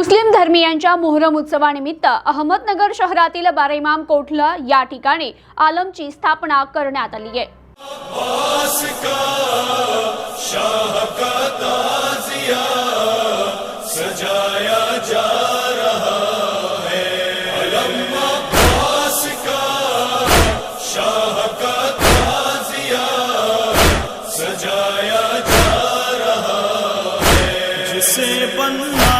मुस्लिम धर्मियांच्या मोहरम उत्सवानिमित्त अहमदनगर शहरातील बारेमाम कोठला या ठिकाणी आलमची स्थापना करण्यात आली आहे. से बनना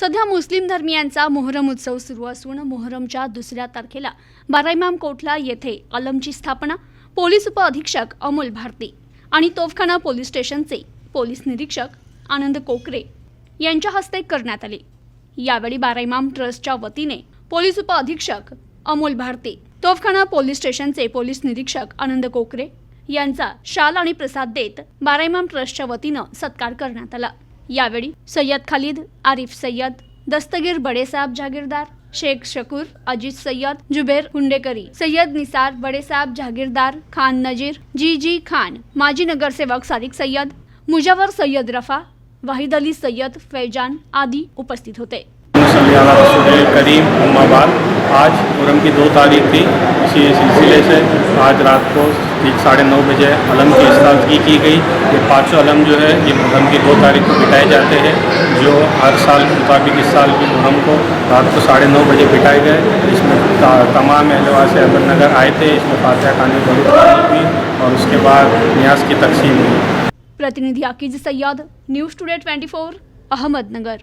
सध्या मुस्लिम धर्मियांचा मोहरम उत्सव सुरू असून मोहरमच्या दुसऱ्या तारखेला बाराईमाम कोठला येथे आलमची स्थापना पोलीस उपअधीक्षक अमोल भारती आणि तोफखाना पोलीस स्टेशनचे पोलीस निरीक्षक आनंद कोकरे यांच्या हस्ते करण्यात आले. यावेळी बाराईमाम ट्रस्टच्या वतीने पोलीस उपअधीक्षक अमोल भारती तोफखाना पोलीस स्टेशनचे पोलीस निरीक्षक आनंद कोकरे यांचा शाल आणि प्रसाद देत बाराईमाम ट्रस्टच्या वतीनं सत्कार करण्यात आला. यावेळी सय्यद खालिद आरिफ सय्यद दस्तगीर बडेसाहेब जागीरदार शेख शकूर अजित सय्यद जुबेर हुंडेकरी सय्यद निसार बडेसाहेब जहागीरदार खान नजीर जी जी खान माजी नगरसेवक सादिक सय्यद मुजावर सय्यद रफा वाहिद अली सय्यद फैजान आदी उपस्थित होते. करीम उम्माबाद आज मुहर्रम की दो तारीख थी। इसी सिलसिले से आज रात को ठीक साढ़े नौ बजे अलम की इस्ताजगी की गई। ये पाँचों अलम जो है, ये मुहर्रम की दो तारीख को बिठाए जाते हैं, जो हर साल के मुताबिक इस साल भी मुहर्रम को रात को साढ़े नौ बजे बिठाए गए। इसमें तमाम अहलवा से अहमदनगर आए थे, इसमें फातह खाने हुई और उसके बाद न्याज की तकसीम हुई। प्रतिनिधि Akeej Sayyad news today twenty four, Ahmednagar.